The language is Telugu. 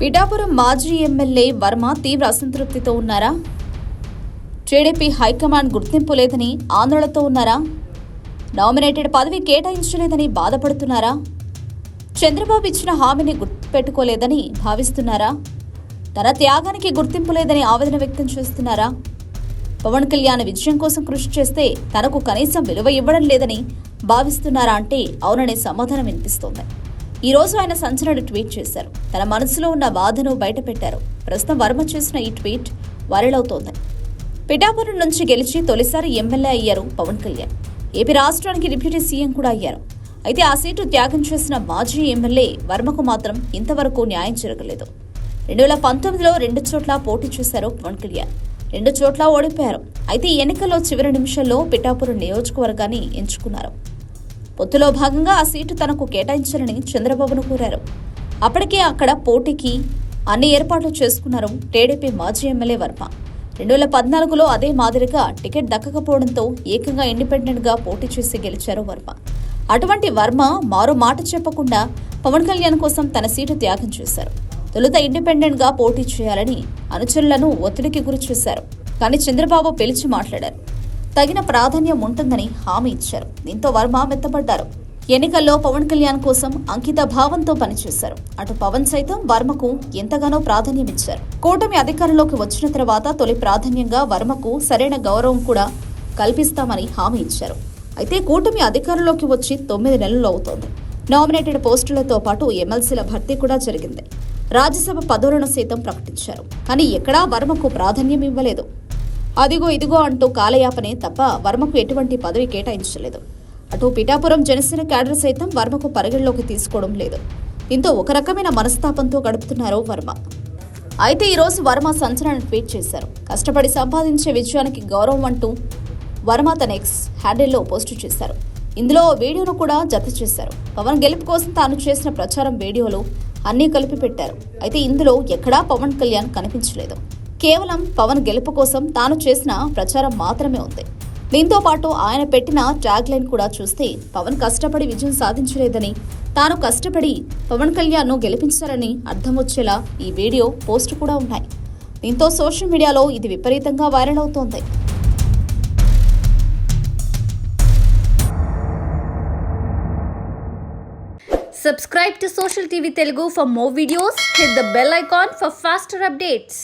పిఠాపురం మాజీ ఎమ్మెల్యే వర్మ తీవ్ర అసంతృప్తితో ఉన్నారా? టీడీపీ హైకమాండ్ గుర్తింపు లేదని ఆందోళనతో ఉన్నారా? నామినేటెడ్ పదవి కేటాయించలేదని బాధపడుతున్నారా? చంద్రబాబు ఇచ్చిన హామీని గుర్తుపెట్టుకోలేదని భావిస్తున్నారా? తన త్యాగానికి గుర్తింపు లేదని ఆవేదన వ్యక్తం చేస్తున్నారా? పవన్ కళ్యాణ్ విజయం కోసం కృషి చేస్తే తనకు కనీసం విలువ ఇవ్వడం లేదని భావిస్తున్నారా అంటే అవుననే సమాధానం వినిపిస్తోంది. ఈ రోజు ఆయన సంచలన ట్వీట్ చేశారు. తన మనసులో ఉన్న బాధను బయటపెట్టారు. ప్రస్తుతం వర్మ చేసిన ఈ ట్వీట్ వైరల్ అవుతోంది. పిఠాపురం నుంచి గెలిచి తొలిసారి ఎమ్మెల్యే అయ్యారు పవన్ కళ్యాణ్. ఏపీ రాష్ట్రానికి డిప్యూటీ సీఎం కూడా అయ్యారు. అయితే ఆ సీటు త్యాగం చేసిన మాజీ ఎమ్మెల్యే వర్మకు మాత్రం ఇంతవరకు న్యాయం జరగలేదు. రెండు వేల పంతొమ్మిదిలో రెండు చోట్ల పోటీ చేశారు పవన్ కళ్యాణ్. రెండు చోట్ల ఓడిపోయారు. అయితే ఎన్నికల్లో చివరి నిమిషంలో పిఠాపురం నియోజకవర్గాన్ని ఎంచుకున్నారు. పొత్తులో భాగంగా ఆ సీటు తనకు కేటాయించాలని చంద్రబాబును కోరారు. అప్పటికే అక్కడ పోటీకి అన్ని ఏర్పాట్లు చేసుకున్నారు టీడీపీ మాజీ ఎమ్మెల్యే వర్మ. రెండు వేల పద్నాలుగులో అదే మాదిరిగా టికెట్ దక్కకపోవడంతో ఏకంగా ఇండిపెండెంట్గా పోటీ చేసి గెలిచారు వర్మ. అటువంటి వర్మ మారు మాట చెప్పకుండా పవన్ కళ్యాణ్ కోసం తన సీటు త్యాగం చేశారు. తొలుత ఇండిపెండెంట్గా పోటీ చేయాలని అనుచరులను ఒత్తిడికి గురి చేశారు. కానీ చంద్రబాబు పిలిచి మాట్లాడారు. తగిన ప్రాధాన్యం ఉంటుందని హామీ ఇచ్చారు. దీంతో వర్మ మెత్తబడ్డారు ఎన్నికల్లో పవన్ కళ్యాణ్ కోసం అంకిత భావంతో పనిచేశారు. అటు పవన్ సైతం వర్మకు ఎంతగానో ప్రాధాన్యం ఇచ్చారు. కూటమి అధికారంలోకి వచ్చిన తర్వాత తొలి ప్రాధాన్యంగా వర్మకు సరైన గౌరవం కూడా కల్పిస్తామని హామీ ఇచ్చారు. అయితే కూటమి అధికారంలోకి వచ్చి తొమ్మిది నెలలు అవుతోంది. నామినేటెడ్ పోస్టులతో పాటు ఎమ్మెల్సీల భర్తీ కూడా జరిగింది. రాజ్యసభ పదవులను సైతం ప్రకటించారు. కానీ ఎక్కడా వర్మకు ప్రాధాన్యం ఇవ్వలేదు. అదిగో ఇదిగో అంటూ కాలయాపనే తప్ప వర్మకు ఎటువంటి పదవి కేటాయించలేదు. అటు పిఠాపురం జనసేన క్యాడర్ సైతం వర్మకు పరిగణలోకి తీసుకోవడం లేదు. దీంతో ఒక రకమైన మనస్తాపంతో గడుపుతున్నారు వర్మ. అయితే ఈరోజు వర్మ సంచలన ట్వీట్ చేశారు. కష్టపడి సంపాదించే విజయానికి గౌరవం అంటూ వర్మ తన ఎక్స్ హ్యాండిల్లో పోస్టు చేశారు. ఇందులో వీడియోను కూడా జత చేశారు. పవన్ గెలుపు కోసం తాను చేసిన ప్రచారం వీడియోలు అన్నీ కలిపి పెట్టారు అయితే ఇందులో ఎక్కడా పవన్ కళ్యాణ్ కనిపించలేదు. కేవలం పవన్ గెలుపు కోసం తాను చేసిన ప్రచారం మాత్రమే ఉంది దీంతో పాటు ఆయన పెట్టిన ట్యాగ్ లైన్ కూడా చూస్తే పవన్ కష్టపడి విజయం సాధించలేదని తాను కష్టపడి పవన్ కళ్యాణ్ను గెలిపించారని అర్థం వచ్చేలా ఈ వీడియో పోస్ట్ కూడా ఉన్నాయి దీంతో సోషల్ మీడియాలో ఇది విపరీతంగా వైరల్ అవుతోంది Subscribe to Social TV Telugu for more videos. Hit the bell icon for faster updates.